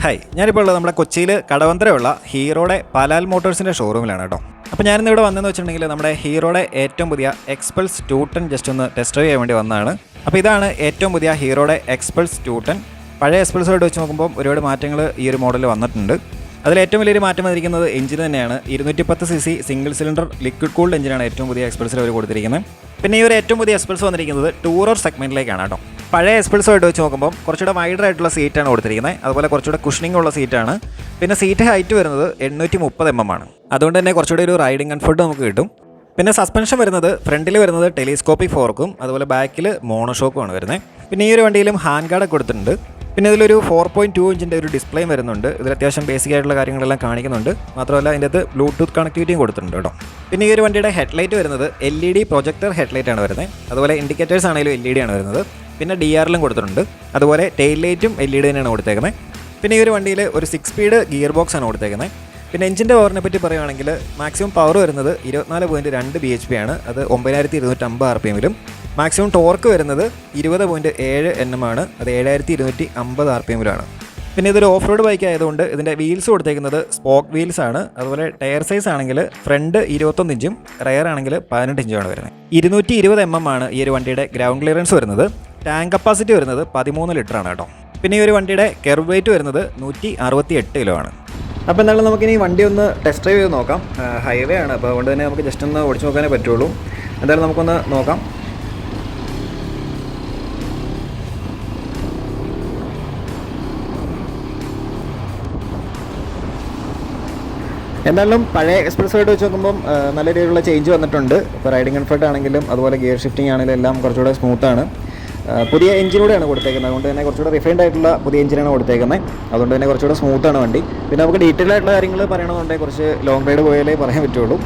Hi ഞാനിപ്പോൾ ഉള്ളത് നമ്മുടെ കൊച്ചിയിൽ കടവന്തരയുള്ള ഹീറോയുടെ പാലാൽ മോട്ടോഴ്സിന്റെ ഷോറൂമിലാണ് കേട്ടോ. അപ്പോൾ ഞാനിന്ന് ഇവിടെ വന്നതെന്ന് വെച്ചിട്ടുണ്ടെങ്കിൽ നമ്മുടെ ഹീറോയുടെ ഏറ്റവും പുതിയ എക്സ്പൾസ് ടൂട്ടൺ ജസ്റ്റ് ഒന്ന് ടെസ്റ്റ് ചെയ്യാൻ വേണ്ടി വന്നതാണ്. അപ്പോൾ ഇതാണ് ഏറ്റവും പുതിയ ഹീറോയുടെ എക്സ്പൾസ് ടൂട്ടൺ പഴയ എക്സ്പൾസുമായിട്ട് വെച്ച് നോക്കുമ്പോൾ ഒരുപാട് മാറ്റങ്ങൾ ഈ ഒരു മോഡലിൽ വന്നിട്ടുണ്ട്. അതിൽ ഏറ്റവും വലിയൊരു മാറ്റം വന്നിരിക്കുന്നത് എഞ്ചിൻ തന്നെയാണ്. ഇരുന്നൂറ്റി പത്ത് C C single cylinder liquid cooled എഞ്ചിനാണ് ഏറ്റവും പുതിയ എക്സ്പൾസിൽ അവർ കൊടുത്തിരിക്കുന്നത്. പിന്നെ ഈ ഒരു ഏറ്റവും പുതിയ എക്സ്പൾസ് വന്നിരിക്കുന്നത് ടൂറർ സെഗ്മെന്റിലേക്കാണ് കേട്ടോ. പഴയ എക്സ്പൾസുമായിട്ട് വെച്ച് നോക്കുമ്പോൾ കുറച്ചുകൂടെ വൈഡർ ആയിട്ടുള്ള സീറ്റാണ് കൊടുത്തിരിക്കുന്നത് അതുപോലെ കുറച്ചുകൂടെ കുഷനിങ് ഉള്ള സീറ്റാണ് പിന്നെ സീറ്റ് ഹൈറ്റ് വരുന്നത് എണ്ണൂറ്റി മുപ്പത് എം എം ആണ്. അതുകൊണ്ട് തന്നെ കുറച്ചുകൂടി ഒരു റൈഡിംഗ് കംഫർട്ട് നമുക്ക് കിട്ടും. പിന്നെ സസ്പെൻഷൻ വരുന്നത് ഫ്രണ്ടിൽ വരുന്നത് ടെലിസ്കോപ്പിക് ഫോർക്കും അതുപോലെ ബാക്കിൽ മോണോഷോക്കുമാണ് വരുന്നത് പിന്നെ ഈ ഒരു വണ്ടിയിലും ഹാൻഡ് ഗാർഡ് കൊടുത്തിട്ടുണ്ട്. പിന്നെ ഇതിലൊരു ഫോർ പോയിന്റ് ടു ഇഞ്ചിന്റെ ഒരു ഡിസ്പ്ലേയും വരുന്നുണ്ട്. ഇതിൽ അത്യാവശ്യം ബേസിക് ആയിട്ടുള്ള കാര്യങ്ങളെല്ലാം കാണിക്കുന്നുണ്ട്. മാത്രമല്ല അതിന്റെ അകത്ത് ബ്ലൂടൂത്ത് കണക്ടിവിറ്റിയും കൊടുത്തിട്ടുണ്ട് കേട്ടോ. പിന്നെ ഈ ഒരു വണ്ടിയുടെ ഹെഡ്ലൈറ്റ് വരുന്നത് L E D projector headlight ആണ് വരുന്നത് അതുപോലെ ഇൻഡിക്കേറ്റേഴ്സ് ആണെങ്കിലും എൽ ഇ ഡി ആണ് വരുന്നത്. പിന്നെ ഡി ആറിലും കൊടുത്തിട്ടുണ്ട്. അതുപോലെ ടെയിൽ ലൈറ്റും എൽ ഇ ഡി തന്നെയാണ് കൊടുത്തേക്കുന്നത് പിന്നെ ഈ ഒരു വണ്ടിയിൽ ഒരു സിക്സ് സ്പീഡ് ഗിയർ ബോക്സ് ആണ് കൊടുത്തേക്കുന്നത് പിന്നെ എഞ്ചിന്റെ പവറിനെ പറ്റി പറയുകയാണെങ്കിൽ മാക്സിമം പവർ വരുന്നത് ഇരുപത്തിനാല് പോയിന്റ് രണ്ട് ബി എച്ച് പി ആണ്. അത് ഒമ്പതിനായിരത്തി ഇരുന്നൂറ്റമ്പത് ആർ പി എമ്മിലും മാക്സിമം ടോർക്ക് വരുന്നത് ഇരുപത് പോയിന്റ് ഏഴ് എൻ എം ആണ്. അത് ഏഴായിരത്തി ഇരുന്നൂറ്റി അമ്പത് ആർ പി എമ്മിലാണ് പിന്നെ ഇതൊരു ഓഫ് റോഡ് ബൈക്ക് ആയതുകൊണ്ട് ഇതിന്റെ വീൽസ് കൊടുത്തേക്കുന്നത് സ്പോക്ക് വീൽസ് ആണ്. അതുപോലെ ടയർ സൈസ് ആണെങ്കിൽ ഫ്രണ്ട് ഇരുപത്തൊന്ന് ഇഞ്ചും റയർ ആണെങ്കിൽ പതിനെട്ട് ഇഞ്ചുമാണ് വരുന്നത്. ഇരുന്നൂറ്റി ഇരുപത് എം എം ആണ് ഈ ഒരു വണ്ടിയുടെ ഗ്രൗണ്ട് ക്ലിയറൻസ് വരുന്നത്. ടാങ്ക് കപ്പാസിറ്റി വരുന്നത് പതിമൂന്ന് ലിറ്റർ ആണ് കേട്ടോ. പിന്നെ ഈ ഒരു വണ്ടിയുടെ കെർവ് വെയിറ്റ് വരുന്നത് നൂറ്റി അറുപത്തി എട്ട് കിലോ ആണ്. അപ്പോൾ എന്തായാലും നമുക്കിനി വണ്ടി ഒന്ന് ടെസ്റ്റ് ഡ്രൈവ് ചെയ്ത് നോക്കാം. ഹൈവേ ആണ്. അപ്പോൾ അതുകൊണ്ട് തന്നെ നമുക്ക് ജസ്റ്റ് ഒന്ന് ഓടിച്ചു നോക്കാനേ പറ്റുള്ളൂ. എന്തായാലും നമുക്കൊന്ന് നോക്കാം. എന്തായാലും പഴയ എക്സ്പ്രസ്സുമായിട്ട് വെച്ച് നോക്കുമ്പം നല്ല രീതിയിലുള്ള ചേഞ്ച് വന്നിട്ടുണ്ട്. ഇപ്പോൾ റൈഡിംഗ് കംഫർട്ട് ആണെങ്കിലും അതുപോലെ ഗിയർ ഷിഫ്റ്റിംഗ് ആണെങ്കിലും എല്ലാം കുറച്ചുകൂടെ സ്മൂത്താണ് പുതിയ എഞ്ചിനൂടെയാണ് കൊടുത്തേക്കുന്നത്. അതുകൊണ്ട് തന്നെ കുറച്ചുകൂടെ റിഫൈൻഡ് ആയിട്ടുള്ള പുതിയ എഞ്ചിനാണ് കൊടുത്തേക്കുന്നത്. അതുകൊണ്ട് തന്നെ കുറച്ചുകൂടെ സ്മൂത്താണ് വണ്ടി. പിന്നെ നമുക്ക് ഡീറ്റെയിൽ ആയിട്ടുള്ള കാര്യങ്ങൾ പറയണമെന്നുണ്ടെങ്കിൽ കുറച്ച് ലോങ് റൈഡ് പോയാലേ പറയാൻ പറ്റുള്ളൂ.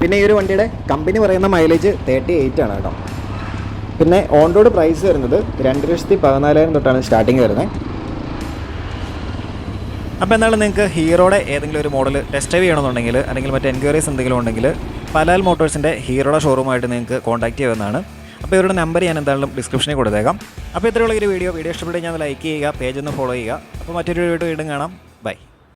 പിന്നെ ഈ ഒരു വണ്ടിയുടെ കമ്പനി പറയുന്ന മൈലേജ് തേർട്ടി എയ്റ്റ് ആണ് കേട്ടോ. പിന്നെ ഓൺ റോഡ് പ്രൈസ് വരുന്നത് രണ്ട് ലക്ഷത്തി പതിനാലായിരം തൊട്ടാണ് സ്റ്റാർട്ടിങ് വരുന്നത്. അപ്പോൾ എന്നാലും നിങ്ങൾക്ക് ഹീറോയുടെ ഏതെങ്കിലും ഒരു മോഡൽ ടെസ്റ്റ് ഡ്രൈവ് ചെയ്യണമെന്നുണ്ടെങ്കിൽ അല്ലെങ്കിൽ മറ്റ് എൻക്വയറീസ് എന്തെങ്കിലും ഉണ്ടെങ്കിൽ പലാൽ മോട്ടോഴ്സിന്റെ ഹീറോയുടെ ഷോറൂമായിട്ട് നിങ്ങൾക്ക് കോൺടാക്ട് ചെയ്യുന്നതാണ് അപ്പോൾ ഇവരുടെ നമ്പർ ഞാൻ എന്തായാലും ഡിസ്ക്രിപ്ഷനിൽ കൊടുത്തേക്കാം. അപ്പോൾ ഇത്രയുള്ള ഒരു വീഡിയോ. വീഡിയോ ഇഷ്ടപ്പെട്ട് ഞാൻ ലൈക്ക് ചെയ്യുക പേജ് ഒന്ന് ഫോളോ ചെയ്യുക. അപ്പോൾ മറ്റൊരു വീഡിയോ വീണ്ടും കാണാം. ബൈ